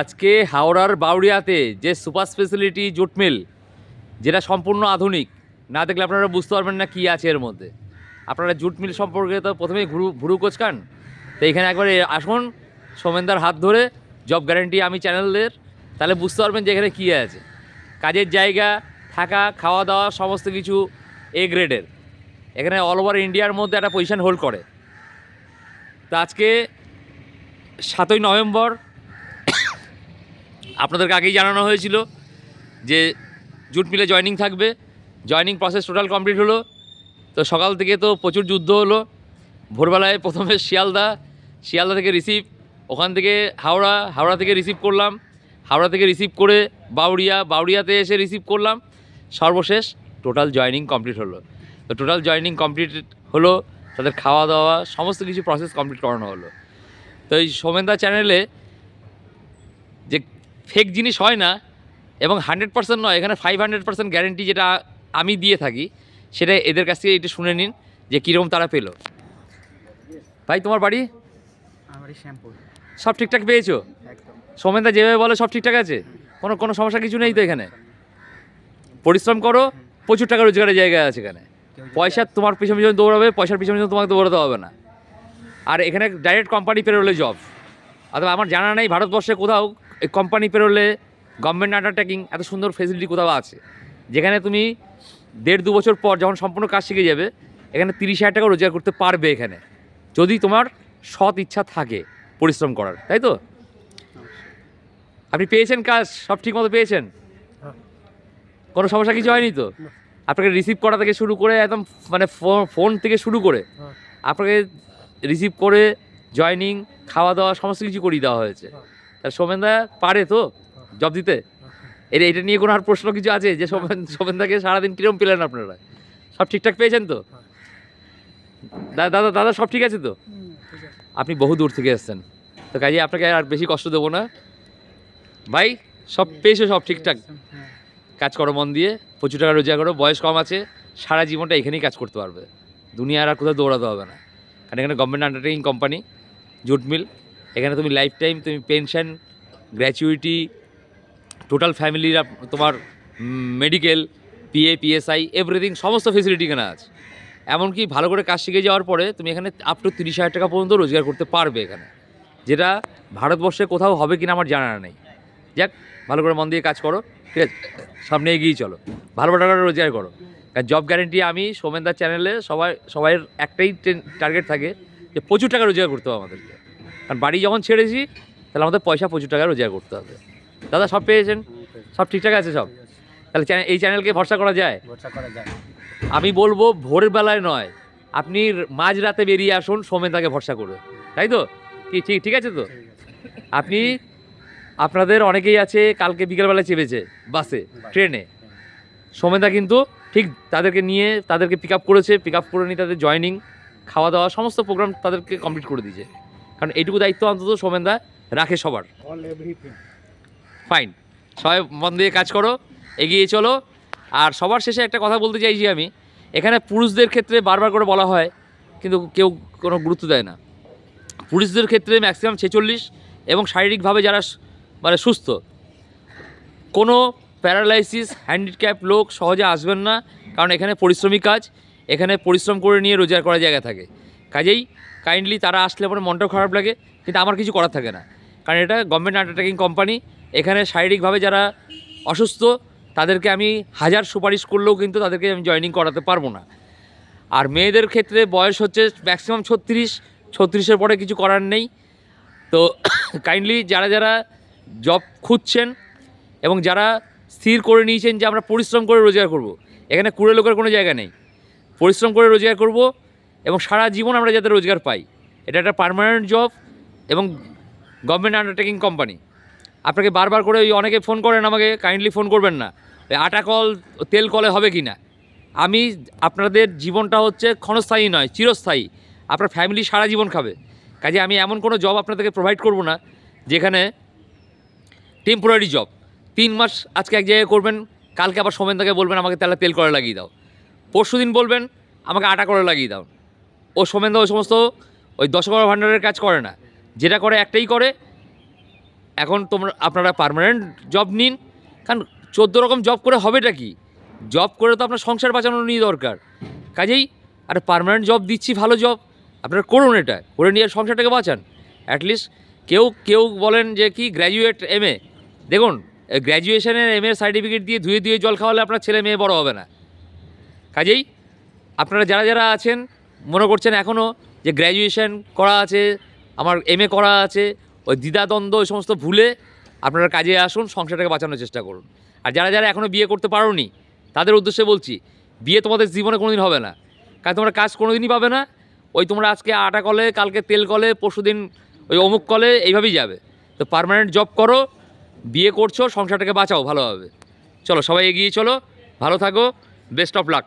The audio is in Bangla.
আজকে হাওড়ার বাউরিয়াতে যে সুপার স্পেশালিটি জুট মিল, যেটা সম্পূর্ণ আধুনিক, না দেখলে আপনারা বুঝতে পারবেন না কী আছে এর মধ্যে। আপনারা জুট মিল সম্পর্কে তো প্রথমেই ঘুরু, ভুরু কোচকান, তো এখানে একবার আসুন, সোমেনদার হাত ধরে, জব গ্যারান্টি আমি চ্যানেলের তাহলে বুঝতে পারবেন যে এখানে কী আছে। কাজের জায়গা, থাকা, খাওয়া দাওয়া, সমস্ত কিছু এ গ্রেডের এখানে অল ওভার ইন্ডিয়ার মধ্যে একটা পজিশন হোল্ড করে। তো আজকে সাতই নভেম্বর আপনাদেরকে আগেই জানানো হয়েছিল যে জুট মিলে জয়নিং থাকবে। জয়নিং প্রসেস টোটাল কমপ্লিট হলো। তো সকাল থেকে তো প্রচুর যুদ্ধ হলো। ভোরবেলায় প্রথমে শিয়ালদা শিয়ালদা থেকে রিসিভ ওখান থেকে হাওড়া হাওড়া থেকে রিসিভ করলাম। হাওড়া থেকে রিসিভ করে বাউরিয়া বাউরিয়াতে এসে রিসিভ করলাম। সর্বশেষ টোটাল জয়নিং কমপ্লিট হলো। তো টোটাল জয়নিং কমপ্লিট হলো, তাদের খাওয়া দাওয়া সমস্ত কিছু প্রসেস কমপ্লিট করানো হলো। তো এই সোমেনদা চ্যানেলে ফেক জিনিস হয় না এবং হান্ড্রেড পার্সেন্ট নয় এখানে ফাইভ হান্ড্রেড পার্সেন্ট গ্যারেন্টি যেটা আমি দিয়ে থাকি সেটা এদের কাছ থেকে একটু শুনে নিন যে কীরকম তারা পেল। ভাই তোমার বাড়ি? শ্যাম্পু সব ঠিকঠাক পেয়েছ? সোমেনদা যেভাবে বলে সব ঠিকঠাক আছে? কোনো কোনো সমস্যা কিছু নেই তো এখানে? পরিশ্রম করো প্রচুর টাকা রোজগারের জায়গা আছে এখানে। পয়সা তোমার পিছনে পিছনে দৌড়াবে পয়সার পিছনে পিছনে তোমাকে দৌড়াতে হবে না। আর এখানে ডাইরেক্ট কোম্পানি পেরোলে জব অথবা আমার জানা নেই ভারতবর্ষে কোথাও এই কোম্পানি পেরোলে গভর্নমেন্ট আন্ডারটেকিং এত সুন্দর ফেসিলিটি কোথাও আছে যেখানে তুমি দেড় দু বছর পর যখন সম্পূর্ণ কাজ শিখে যাবে এখানে তিরিশ হাজার টাকা রোজগার করতে পারবে এখানে যদি তোমার সৎ ইচ্ছা থাকে পরিশ্রম করার তাই তো আপনি পেয়েছেন কাজ সব ঠিক মতো পেয়েছেন। কোনো সমস্যা কিছু হয়নি তো আপনাকে রিসিভ করা থেকে শুরু করে একদম মানে ফোন থেকে শুরু করে হ্যাঁ। আপনাকে রিসিভ করে জয়নিং খাওয়া দাওয়া সমস্ত কিছু করিয়ে দেওয়া হয়েছে হ্যাঁ। সোমেনদা পারে তো জব দিতে? এটা এটা নিয়ে কোনো আর প্রশ্ন কিছু আছে যে সোমেন সোমেনদাকে সারাদিন কিরম পেলেন আপনারা? সব ঠিকঠাক পেয়েছেন তো? দাদা দাদা দাদা সব ঠিক আছে তো? আপনি বহু দূর থেকে এসছেন। তো কাজে আপনাকে আর বেশি কষ্ট দেবো না। ভাই সব পেয়েছ সব ঠিকঠাক? হ্যাঁ। কাজ করো মন দিয়ে প্রচুর টাকা রোজগার করো বয়স কম আছে সারা জীবনটা এখানেই কাজ করতে পারবে। দুনিয়ার আর কোথাও দৌড়াতে হবে না। কারণ এখানে government undertaking company jute mill. এখানে তুমি লাইফ টাইম তুমি পেনশন গ্র্যাচুইটি টোটাল ফ্যামিলির তোমার মেডিকেল পিএ পিএসআই এভরিথিং সমস্ত ফেসিলিটি এখানে আছে। এমনকি ভালো করে কাজ শিখে যাওয়ার পরে তুমি এখানে আপ টু তিরিশ হাজার টাকা পর্যন্ত রোজগার করতে পারবে এখানে। যেটা ভারতবর্ষে কোথাও হবে কিনা আমার জানা নেই। যাক, ভালো করে মন দিয়ে কাজ করো, ঠিক আছে? সামনে এগিয়ে চলো। ভালো টাকা রোজগার করো। কারণ জব গ্যারেন্টি আমি সোমেনদার চ্যানেলে সবাই সবাই একটাই টার্গেট থাকে যে প্রচুর টাকা রোজগার করতে হবে আমাদেরকে। কারণ বাড়ি যখন ছেড়েছি তাহলে আমাদের পয়সা প্রচুর টাকা রোজগার করতে হবে। দাদা সব পেয়েছেন? সব ঠিকঠাক আছে সব? তাহলে চ্যানেল এই চ্যানেলকে ভরসা করা যায়? আমি বলব ভোরের বেলায় নয় আপনি মাঝরাতে বেরিয়ে আসুন সোমেনদাকে ভরসা করে তাই তো? কি ঠিক ঠিক আছে তো? আপনি আপনাদের অনেকেই আছে কালকে বিকেলবেলায় চেপেছে বাসে ট্রেনে। সোমেদা কিন্তু ঠিক তাদেরকে নিয়ে তাদেরকে পিক আপ করেছে পিক আপ করে নিয়ে তাদের জয়নিং খাওয়া দাওয়া সমস্ত প্রোগ্রাম তাদেরকে কমপ্লিট করে দিয়েছে। কারণ এইটুকু দায়িত্ব অন্তত সোমেনদা রাখে সবার। ফাইন সবাই মন দিয়ে কাজ করো এগিয়ে চলো। আর সবার শেষে একটা কথা বলতে চাইছি আমি এখানে পুরুষদের ক্ষেত্রে বারবার করে বলা হয় কিন্তু কেউ কোনো গুরুত্ব দেয় না। পুরুষদের ক্ষেত্রে ম্যাক্সিমাম ছেচল্লিশ এবং শারীরিকভাবে যারা মানে সুস্থ কোনো প্যারালাইসিস হ্যান্ডিক্যাপ লোক সহজে আসবেন না কারণ এখানে পরিশ্রমিক কাজ এখানে পরিশ্রম করে নিয়ে রোজগার করার জায়গা থাকে। কাজেই কাইন্ডলি তারা আসলে পরে মনটাও খারাপ লাগে, কিন্তু আমার কিছু করার থাকে না। কারণ এটা গভর্নমেন্ট আন্ডারটেকিং কোম্পানি এখানে শারীরিকভাবে যারা অসুস্থ, তাদেরকে আমি হাজার সুপারিশ করলেও কিন্তু তাদেরকে আমি জয়েনিং করাতে পারব না। আর মেয়েদের ক্ষেত্রে বয়স হচ্ছে ম্যাক্সিমাম ছত্রিশ, ছত্রিশের পরে কিছু করার নেই। তো কাইন্ডলি যারা যারা জব খুঁজছেন এবং যারা স্থির করে নিয়েছেন যে আমরা পরিশ্রম করে রোজগার করব। এখানে কুড়ে লোকের কোনো জায়গা নেই। পরিশ্রম করে রোজগার করব এবং সারা জীবন আমরা যাতে রোজগার পাই। এটা একটা পার্মানেন্ট জব এবং গভর্নমেন্ট আন্ডারটেকিং কোম্পানি আপনাকে বারবার করে ওই অনেকে ফোন করেন আমাকে কাইন্ডলি ফোন করবেন না। আটা কল, তেল কলে হবে কি না আমি আপনাদের জীবনটা হচ্ছে ক্ষণস্থায়ী নয়, চিরস্থায়ী। আপনার ফ্যামিলি সারা জীবন খাবে। কাজে আমি এমন কোনো জব আপনাদেরকে প্রোভাইড করব না, যেখানে টেম্পোরারি জব তিন মাস আজকে এক জায়গায় করবেন, কালকে আবার সোমেনদাকে বলবেন, আমাকে তাহলে তেল করে লাগিয়ে দাও। পরশু দিন বলবেন, আমাকে আটা করে লাগিয়ে দাও। ও সোমেনদা ওই সমস্ত ওই দশ বারো ভাণ্ডারের কাজ করে না। যেটা করে একটাই করে, এখন তোমরা, আপনারা পারমানেন্ট জব নিন। কারণ চোদ্দ রকম জব করে হবেটা কি? জব করে তো আপনার সংসার বাঁচানো নিয়ে দরকার। কাজেই আর পারমানেন্ট জব দিচ্ছি, ভালো জব আপনারা করুন এটা, করে নিয়ে সংসারটাকে বাঁচান। অ্যাটলিস্ট কেউ কেউ বলেন যে কি গ্র্যাজুয়েট এম এ দেখুন গ্র্যাজুয়েশনের এম এর সার্টিফিকেট দিয়ে ধুয়ে ধুয়ে জল খাওয়ালে আপনার ছেলে মেয়ে বড় হবে না। কাজেই আপনারা যারা যারা আছেন মনে করছেন এখনও যে গ্র্যাজুয়েশন করা আছে, আমার এম করা আছে, ওই দ্বিধাদ্বন্দ্ব, ওই সমস্ত ভুলে আপনারা কাজে আসুন, সংসারটাকে বাঁচানোর চেষ্টা করুন। আর যারা যারা এখনও বিয়ে করতে পারোনি, তাদের উদ্দেশ্যে বলছি বিয়ে তোমাদের জীবনে কোনোদিন হবে না। কারণ তোমরা কাজ কোনোদিনই পাবে না, ওই তোমরা আজকে আটা কলে, কালকে তেল কলে পরশুদিন ওই অমুক কলে, এইভাবেই যাবে। তো পার্মানেন্ট জব করো বিয়ে করছ, সংসারটাকে বাঁচাও, ভালোভাবে। চলো, সবাই এগিয়ে চলো, ভালো থাকো বেস্ট অফ লাক